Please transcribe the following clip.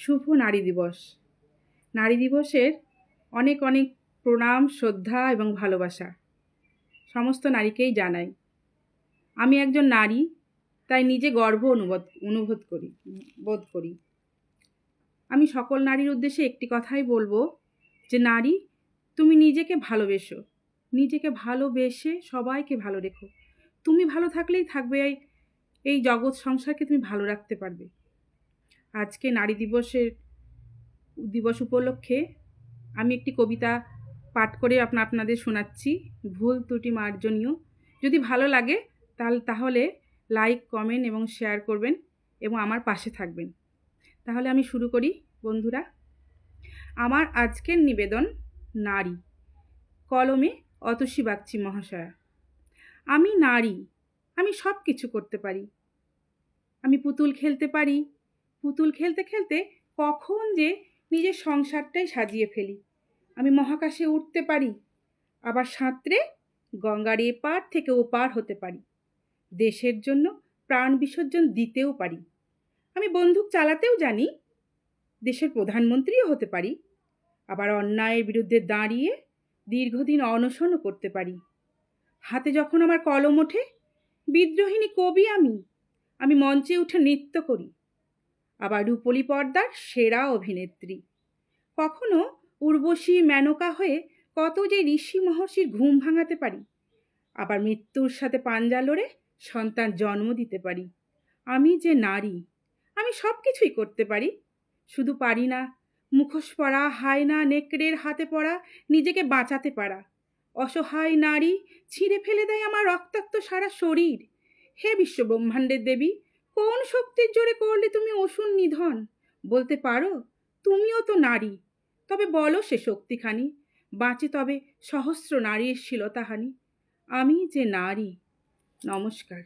শুভ নারী দিবস। নারী দিবসের অনেক অনেক প্রণাম, শ্রদ্ধা এবং ভালোবাসা সমস্ত নারীকেই জানাই। আমি একজন নারী, তাই নিজে গর্ব অনুবোধ অনুভূত করি, বোধ করি। আমি সকল নারীর উদ্দেশ্যে একটি কথাই বলব যে, নারী, তুমি নিজেকে ভালোবেসো। নিজেকে ভালোবেসে সবাইকে ভালো রেখো। তুমি ভালো থাকলেই থাকবে এই জগৎ সংসারকে তুমি ভালো রাখতে পারবে। আজকে নারী দিবসের দিবস উপলক্ষে আমি একটি কবিতা পাঠ করে আপনা, আপনাদের শোনাচ্ছি। ভুল ত্রুটি মার্জনীয়। যদি ভালো লাগে তাহলে তাহলে লাইক, কমেন্ট এবং শেয়ার করবেন এবং আমার পাশে থাকবেন। তাহলে আমি শুরু করি, বন্ধুরা। আমার আজকের নিবেদন, নারী। কলমে অতসী বাগচি মহাশয়া। আমি নারী, আমি সব কিছু করতে পারি। আমি পুতুল খেলতে পারি পুতুল খেলতে খেলতে কখন যে নিজের সংসারটাই সাজিয়ে ফেলি। আমি মহাকাশে উঠতে পারি, আবার সাঁতরে গঙ্গার এপার থেকে ওপার হতে পারি। দেশের জন্য প্রাণ বিসর্জন দিতেও পারি। আমি বন্দুক চালাতেও জানি, দেশের প্রধানমন্ত্রীও হতে পারি। আবার অন্যায়ের বিরুদ্ধে দাঁড়িয়ে দীর্ঘদিন অনশনও করতে পারি। হাতে যখন আমার কলম ওঠে, বিদ্রোহিণী কবি আমি। আমি মঞ্চে উঠে নৃত্য করি। আবার রূপলি পর্দার সেরা অভিনেত্রী। কখনো উর্বশী মেনকা হয়ে কত যে ঋষি মহর্ষির ঘুম ভাঙাতে পারি, আবার মৃত্যুর সাথে পাঞ্জা লড়ে সন্তান জন্ম দিতে পারি। আমি যে নারী, আমি সব কিছুই করতে পারি। শুধু পারি না, মুখোশ পরা হায়না নেকড়ের হাতে পড়া নিজেকে বাঁচাতে পারা। অসহায় নারী, ছিঁড়ে ফেলে দেয় আমার রক্তাক্ত সারা শরীর। হে বিশ্ব ব্রহ্মাণ্ডের দেবী কোন শক্তির জোরে করলে তুমি অসুর নিধন? বলতে পারো, তুমিও তো নারী। তবে বলো সে শক্তিখানি, বাঁচে তবে সহস্র নারীর শীলতাহানি। আমি যে নারী, নমস্কার।